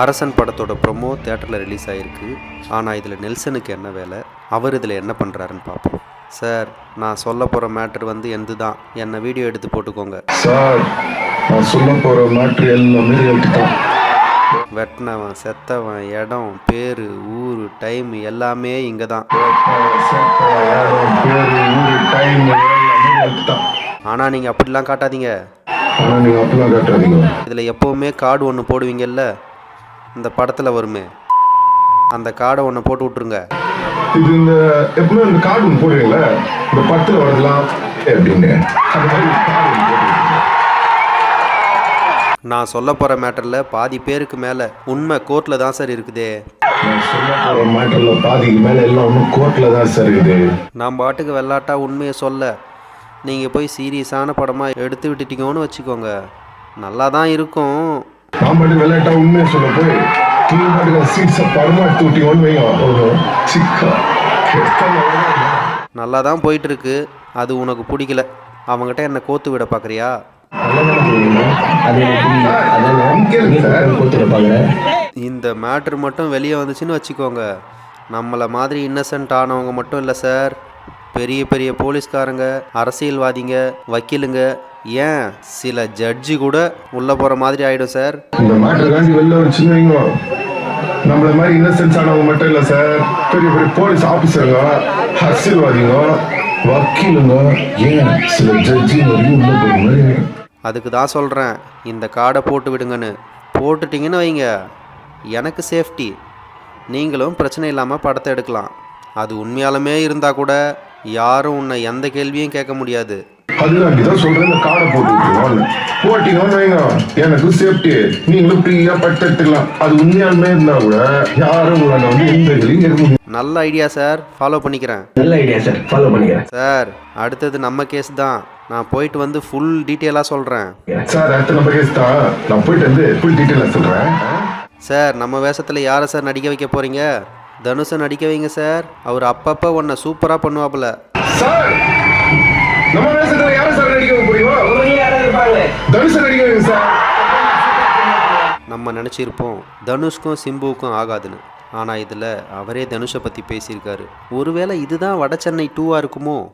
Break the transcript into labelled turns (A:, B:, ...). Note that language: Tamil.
A: அரசன் படத்தோட ப்ரொமோ தேட்டரில் ரிலீஸ் ஆகிருக்கு ஆனால் இதில் நெல்சனுக்கு என்ன வேலை? அவர் இதில் என்ன பண்ணுறாருன்னு பார்ப்போம். சார் நான் சொல்ல போகிற மேட்ரு வந்து எந்து தான் என்னை வீடியோ எடுத்து போட்டுக்கோங்க.
B: சார் நான் சொல்ல போற மேட்ரு எல்லாமே
A: வெட்டினவன் செத்தவன் இடம் பேர் ஊர் டைம் எல்லாமே இங்கே தான். ஆனால் நீங்கள் அப்படிலாம் காட்டாதீங்க. இதில் எப்போவுமே கார்டு ஒன்று போடுவீங்கல்ல? இந்த படத்தில் வருமே. அந்த கார்டை ஒன்று போட்டு விட்ருங்க
B: இது இந்த எப்பவுமே இந்த கார்டு ஒன்று போடுவீங்களே இந்த படத்துல வரதுலாம் அப்படின்னு.
A: நான் சொல்ல போகிற மேட்டரில் பாதி பேருக்கு மேலே உண்மை கோர்ட்டில் தான் சார் இருக்குதே.
B: நான் சொல்ல போற மேட்டர்ல பாதிக்கு மேல எல்லாம் ஒன்றும் கோர்ட்ல தான் சார் இருக்குது.
A: நான் பாட்டுக்கு வெள்ளாட்டா உண்மையை சொல்ல. நீங்கள் போய் சீரியஸான படமாக எடுத்து விட்டுட்டீங்கன்னு வச்சுக்கோங்க. நல்லா தான் இருக்கும்.
B: நான் பாட்டு விளையாட்டா உண்மையை சொல்ல போய் நீ பாட்டுக்கு சீட்ஸை படமா எடுத்து விட்டீங்கன்னு வைங்க சிக்கா.
A: நல்லா தான் போயிட்டுருக்கு. அது உனக்கு பிடிக்கல. அவங்ககிட்ட என்னை கோத்து விட பார்க்குறியா. இந்த மேட்ரு மட்டும் வெளியே வந்துச்சுன்னு வச்சுக்கோங்க. நம்மளை மாதிரி இன்னசென்ட் ஆனவங்க மட்டும் இல்லை சார் பெரிய பெரிய போலீஸ்காரங்க அரசியல்வாதிங்க வக்கீலுங்க ஏன்? சில ஜட்ஜி கூட உள்ளே போகிற மாதிரி ஆகிடும் சார்
B: இந்த மேட்டர் காண்டி வெளில வைங்க நம்மள மாதிரி இன்னசென்ஸ் ஆனவங்க மட்டும் இல்ல சார் பெரிய பெரிய போலீஸ் ஆபீசருங்க அரசியல்வாதிங்க வக்கீலுங்க. ஏன் சில ஜட்ஜி வரையும் உள்ள போற மாதிரி.
A: அதுக்கு தான் சொல்கிறேன் இந்த கார்டை போட்டு விடுங்கன்னு. போட்டுட்டிங்கன்னு வைங்க. எனக்கு சேஃப்டி நீங்களும் பிரச்சனை இல்லாமல் படத்தை எடுக்கலாம். அது உண்மையாலுமே இருந்தால் கூட யாரும் உன்னை எந்த கேள்வியும் கேட்க முடியாது.
B: அதுதான் தான் சொல்றேன் இந்த கார்டை போட்டு போட்டீங்கன்னு வைங்க. எனக்கு சேஃப்டி நீங்களும் ஃப்ரீயா பட்டு எடுத்துக்கலாம். அது உண்மையாலுமே இருந்தா கூட யாரும் உங்களை வந்து எந்த இதுலையும் முடியும்
A: நல்ல ஐடியா சார் ஃபாலோ பண்ணிக்கிறேன்.
C: நல்ல ஐடியா சார் ஃபாலோ பண்ணிக்கிறேன்.
A: சார் அடுத்தது நம்ம கேஸ் தான். நான் போயிட்டு வந்து ஃபுல் டீட்டெயிலாக சொல்கிறேன்
B: சார் அடுத்த நம்பர் கேஸ் தான். நான் போயிட்டு வந்து ஃபுல் டீட்டெயிலாக சொல்றேன்.
A: சார் நம்ம வேஷத்தில் யாரை சார் நடிக்க வைக்க போகிறீங்க தனுஷை நடிக்க வைங்க சார் அவர் அப்பப்போ உன்னை சூப்பராக பண்ணுவாப்புல.
B: சார் நம்ம வேஷத்துல யாரை சார் நடிக்க வைக்க போறீங்க தனுஷ் சார்.
A: நம்ம நினச்சிருப்போம் தனுஷ்க்கும் சிம்புவுக்கும் ஆகாதுன்னு. ஆனால் இதில் அவரே தனுஷை பற்றி பேசியிருக்காரு. ஒருவேளை இதுதான் வட சென்னை டூவாக இருக்குமோ?